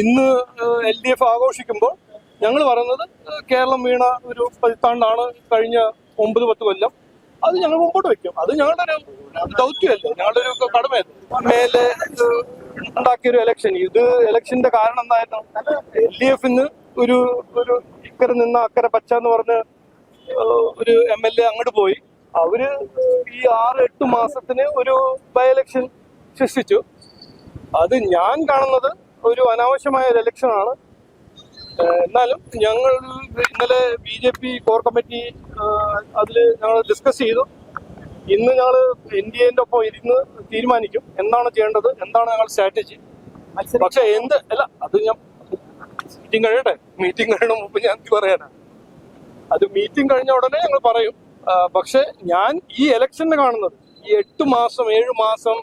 ഇന്ന് L D F ആഘോഷിക്കുമ്പോൾ ഞങ്ങൾ പറയുന്നത് കേരളം വീണ ഒരു പതിറ്റാണ്ടാണ് കഴിഞ്ഞ ഒമ്പത് പത്ത് കൊല്ലം. അത് ഞങ്ങൾ മുമ്പോട്ട് വെക്കും. അത് ഞങ്ങളുടെ ഒരു ദൗത്യമല്ലേ? ഞങ്ങളുടെ ഒരു കടമയല്ലേ? മേലെ ഉണ്ടാക്കിയൊരു ഉണ്ടാക്കിയ ഒരു ഇലക്ഷൻ ഇത് ഇലക്ഷന്റെ കാരണം എന്തായിരുന്നു? എൽ ഡി എഫിന്ന് ഒരു ഒരു ഇക്കരെ നിന്ന അക്കരെ പച്ച എന്ന് പറഞ്ഞ് ഒരു എം എൽ എ അങ്ങോട്ട് പോയി. അവർ ഈ ആറ് എട്ട് മാസത്തിന് ഒരു ബൈ ഇലക്ഷൻ സൃഷ്ടിച്ചു. അത് ഞാൻ കാണുന്നത് ഒരു അനാവശ്യമായ ഒരു ഇലക്ഷനാണ് എന്നാലും ഞങ്ങൾ ഇന്നലെ B J P core committee അതിൽ ഞങ്ങൾ ഡിസ്കസ് ചെയ്തു. ഇന്ന് ഞങ്ങൾ എൻ ഡി എന്റെ ഒപ്പം ഇരുന്ന് തീരുമാനിക്കും എന്താണ് ചെയ്യേണ്ടത് എന്താണ് ഞങ്ങൾ സ്ട്രാറ്റജി പക്ഷെ എന്ത് അല്ല അത് ഞാൻ മീറ്റിംഗ് കഴിയട്ടെ. മീറ്റിംഗ് കഴിയണ മുമ്പ് ഞാൻ പറയാനാ. അത് മീറ്റിംഗ് കഴിഞ്ഞ ഉടനെ ഞങ്ങൾ പറയും. പക്ഷെ ഞാൻ ഈ ഇലക്ഷന് കാണുന്നത് ഈ എട്ട് മാസം ഏഴ് മാസം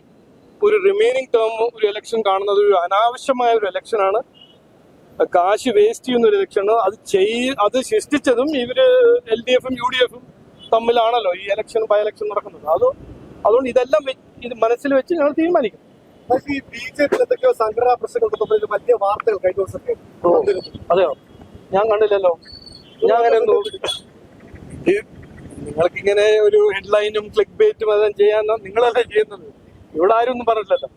ഒരു റിമൈനിങ് ടേം ഒരു ഇലക്ഷൻ കാണുന്നത് ഒരു അനാവശ്യമായ ഒരു ഇലക്ഷനാണ് കാശ് വേസ്റ്റ് ചെയ്യുന്ന ഒരു ഇലക്ഷനാണ് അത് ചെയ് അത് സൃഷ്ടിച്ചതും ഇവർ എൽ ഡി എഫും യു ഡി എഫും തമ്മിലാണല്ലോ ഈ ഇലക്ഷൻ ബൈ ഇലക്ഷൻ നടക്കുന്നത്. അത് അതുകൊണ്ട് ഇതെല്ലാം ഇത് മനസ്സിൽ വെച്ച് ഞങ്ങൾ തീരുമാനിക്കും. ഈ ബി ജെ പി എന്തൊക്കെയോ സംഘടനാ പ്രശ്നങ്ങൾ വലിയ വാർത്തകൾ കഴിഞ്ഞ ദിവസത്തെ. അതെയോ? ഞാൻ കണ്ടില്ലല്ലോ. ഞാൻ അങ്ങനെ നിങ്ങൾക്ക് ഇങ്ങനെ ഒരു ഹെഡ്ലൈനും ക്ലിക്ക് ബേറ്റും അതെല്ലാം ചെയ്യാൻ നിങ്ങളല്ലേ ചെയ്യുന്നത്? ഇവിടെ ആരും ഒന്നും പറഞ്ഞിട്ടില്ലല്ലോ.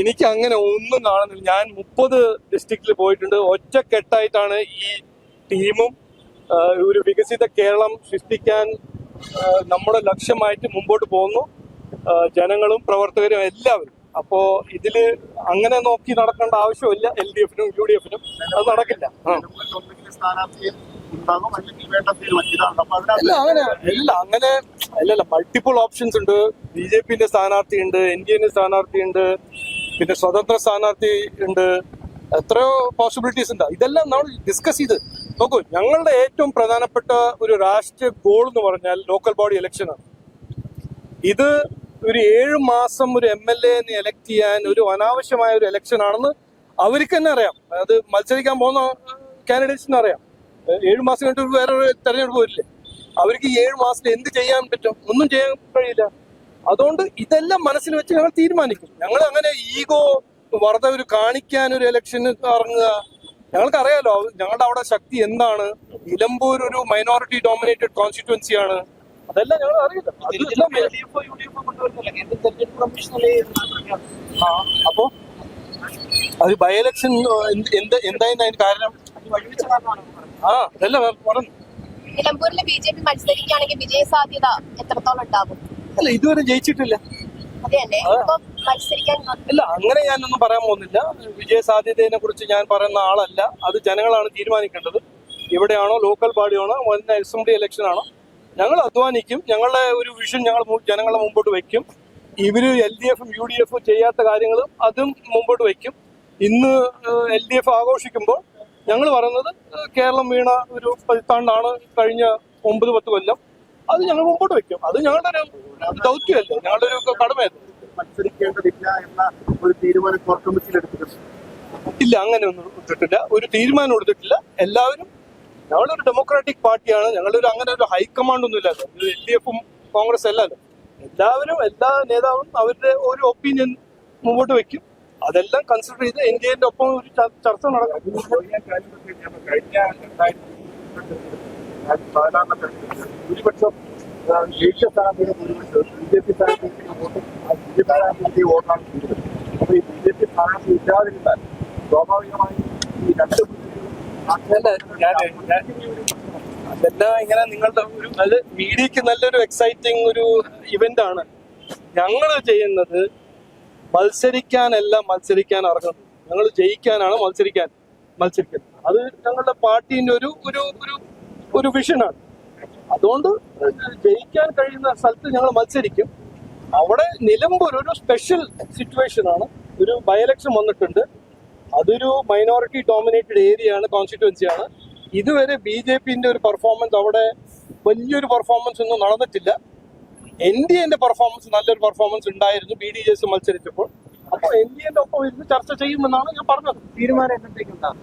എനിക്ക് അങ്ങനെ ഒന്നും കാണുന്നില്ല. ഞാൻ മുപ്പത് ഡിസ്ട്രിക്റ്റിൽ പോയിട്ടുണ്ട്. ഒറ്റക്കെട്ടായിട്ടാണ് ഈ ടീമും ഒരു വികസിത കേരളം സൃഷ്ടിക്കാൻ നമ്മുടെ ലക്ഷ്യമായിട്ട് മുമ്പോട്ട് പോകുന്നു. ജനങ്ങളും പ്രവർത്തകരും എല്ലാവരും. അപ്പോ ഇതിൽ അങ്ങനെ നോക്കി നടക്കേണ്ട ആവശ്യമില്ല. എൽ ഡി എഫിനും യു ഡി എഫിനും. അത് നടക്കില്ല. ഉണ്ടാകും അല്ലെങ്കിൽ വേണ്ട അങ്ങനെ അല്ല അങ്ങനെ അല്ലല്ല മൾട്ടിപ്പിൾ ഓപ്ഷൻസ് ഉണ്ട്. ബി ജെ പിന്റെ സ്ഥാനാർത്ഥി ഉണ്ട് എൻ ഡി എന്റെ സ്ഥാനാർത്ഥി ഉണ്ട് പിന്നെ സ്വതന്ത്ര സ്ഥാനാർത്ഥി ഉണ്ട്. എത്രയോ പോസിബിലിറ്റീസ് ഉണ്ട്. ഇതെല്ലാം നമ്മൾ ഡിസ്കസ് ചെയ്ത്. നോക്കൂ ഞങ്ങളുടെ ഏറ്റവും പ്രധാനപ്പെട്ട ഒരു രാഷ്ട്രീയ ഗോൾ എന്ന് പറഞ്ഞാൽ ലോക്കൽ ബോഡി ഇലക്ഷനാണ് ഇത് ഒരു ഏഴ് മാസം ഒരു എം എൽ എ എലക്ട് ചെയ്യാൻ ഒരു അനാവശ്യമായ ഒരു ഇലക്ഷൻ ആണെന്ന് അവർക്ക് തന്നെ അറിയാം. അത് മത്സരിക്കാൻ പോകുന്ന കാൻഡിഡേറ്റ്സിന് അറിയാം. ഏഴ് മാസം കഴിഞ്ഞിട്ട് ഒരു വേറൊരു തെരഞ്ഞെടുപ്പ് വരില്ലേ? അവർക്ക് ഈ ഏഴ് മാസത്തിൽ എന്ത് ചെയ്യാൻ പറ്റും? ഒന്നും ചെയ്യാൻ കഴിയില്ല. അതുകൊണ്ട് ഇതെല്ലാം മനസ്സിൽ വെച്ച് ഞങ്ങൾ തീരുമാനിക്കും. ഞങ്ങൾ അങ്ങനെ ഈഗോ വെറുതെ ഒരു കാണിക്കാൻ ഒരു ഇലക്ഷന് ഇറങ്ങുക. ഞങ്ങൾക്ക് അറിയാലോ ഞങ്ങളുടെ അവിടെ ശക്തി എന്താണ്? നിലമ്പൂർ ഒരു മൈനോറിറ്റി ഡോമിനേറ്റഡ് കോൺസ്റ്റിറ്റ്യുവൻസി ആണ്. അതെല്ലാം ഞങ്ങൾ അറിയില്ല. അപ്പോ അത് ബൈ ഇലക്ഷൻ എന്ത് എന്തായിരുന്നു അതിന് കാരണം നിലമ്പൂരിൽ ബി ജെ പി മത്സരിക്കുകയാണെങ്കിൽ വിജയ സാധ്യത എത്രത്തോളം ഉണ്ടാകും? അല്ല ഇതുവരെ ജയിച്ചിട്ടില്ല. അല്ല? അങ്ങനെ ഞാനൊന്നും പറയാൻ പോകുന്നില്ല. വിജയ സാധ്യതയെ കുറിച്ച് ഞാൻ പറയുന്ന ആളല്ല. അത് ജനങ്ങളാണ് തീരുമാനിക്കേണ്ടത്. ഇവിടെയാണോ ലോക്കൽ ബോഡിയാണോ വന്ന അസംബ്ലി ഇലക്ഷൻ ആണോ ഞങ്ങൾ അധ്വാനിക്കും. ഞങ്ങളുടെ ഒരു വിഷൻ ഞങ്ങൾ ജനങ്ങളെ മുമ്പോട്ട് വെക്കും. ഇവർ എൽ ഡി എഫും യു ഡി എഫും ചെയ്യാത്ത കാര്യങ്ങളും അതും മുമ്പോട്ട് വെക്കും. ഇന്ന് എൽ ഡി എഫ് ആഘോഷിക്കുമ്പോൾ ഞങ്ങൾ പറയുന്നത് കേരളം വീണ ഒരു പതിറ്റാണ്ടാണ് കഴിഞ്ഞ ഒമ്പത് പത്ത് കൊല്ലം. അത് ഞങ്ങൾ മുമ്പോട്ട് വെക്കും. അത് ഞങ്ങളുടെ ഒരു ദൗത്യമല്ലേ ഞങ്ങളുടെ ഒരു കടമയല്ലേ. മത്സരിക്കേണ്ടതില്ല എന്ന ഒരു തീരുമാനം കോർ കമ്മിറ്റിയിൽ എടുത്തിട്ടുണ്ട്. ഇല്ല അങ്ങനെ ഒന്നും എടുത്തിട്ടില്ല. ഒരു തീരുമാനം എടുത്തിട്ടില്ല. എല്ലാവരും ഞങ്ങളൊരു ഡെമോക്രാറ്റിക് പാർട്ടിയാണ്. ഞങ്ങളൊരു അങ്ങനെ ഒരു ഹൈക്കമാൻഡ് ഒന്നും ഇല്ലാതെ എൽ ഡി എഫും കോൺഗ്രസ് അല്ലല്ലോ എല്ലാവരും എല്ലാ നേതാവും അവരുടെ ഒരു ഒപ്പീനിയൻ മുമ്പോട്ട് വെക്കും. അതെല്ലാം കൺസിഡർ ചെയ്ത് എന്റെ ഒപ്പം ഒരു ചർച്ച നടക്കും. കഴിഞ്ഞ രണ്ടായിരത്തി സാധാരണ തെരഞ്ഞെടുപ്പിൽ ഭൂരിപക്ഷം ആ, ദേശീയ സ്ഥാനാർത്ഥിയുടെ ഭൂരിപക്ഷം ബി ജെ പി സ്ഥാനാർത്ഥിയുടെ വോട്ടും ആ ബി ജെ പി സ്ഥാനാർത്ഥിയുടെ വോട്ടാണ് കൂടുതൽ. അപ്പൊ ഈ ബി ജെ പി സ്ഥാനാർത്ഥി ഇല്ലാതിരുന്നാൽ സ്വാഭാവികമായും ഈ രണ്ട് അല്ല, ഞാൻ- ഞാൻ- അതെല്ലാം ഇങ്ങനെ നിങ്ങളുടെ ഒരു നല്ല മീഡിയക്ക് നല്ലൊരു എക്സൈറ്റിംഗ് ഒരു ഇവന്റ് ആണ്. ഞങ്ങൾ ചെയ്യുന്നത് മത്സരിക്കാനല്ല മത്സരിക്കാൻ ഇറങ്ങുന്നത് ഞങ്ങൾ ജയിക്കാനാണ് മത്സരിക്കാൻ മത്സരിക്കുന്നത്. അത് ഞങ്ങളുടെ പാർട്ടിന്റെ ഒരു ഒരു ഒരു ഒരു വിഷനാണ്. അതുകൊണ്ട് ജയിക്കാൻ കഴിയുന്ന സ്ഥലത്ത് ഞങ്ങൾ മത്സരിക്കും. അവിടെ നിലമ്പൂർ ഒരു സ്പെഷ്യൽ സിറ്റുവേഷൻ ആണ്. ഒരു ബൈ ഇലക്ഷൻ വന്നിട്ടുണ്ട്. അതൊരു മൈനോറിറ്റി ഡോമിനേറ്റഡ് ഏരിയ ആണ് കോൺസ്റ്റിറ്റ്യുവൻസി ആണ്. ഇതുവരെ ബി ജെ പിന്റെ ഒരു പെർഫോമൻസ് അവിടെ വലിയൊരു പെർഫോമൻസ് ഒന്നും നടന്നിട്ടില്ല. എൻ ഡി എന്റെ പെർഫോമൻസ് നല്ലൊരു പെർഫോമൻസ് ഉണ്ടായിരുന്നു. ബി ഡി ജെ എസ് മത്സരിച്ചപ്പോൾ. അപ്പോൾ എൻ ഡി എന്റെ ഒപ്പം ഇരുന്ന് ചർച്ച ചെയ്യുമെന്നാണ് ഞാൻ പറഞ്ഞത്. തീരുമാനം എന്നത്തേക്കുണ്ടാകും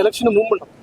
ഇലക്ഷന് മുമ്പുണ്ടാവും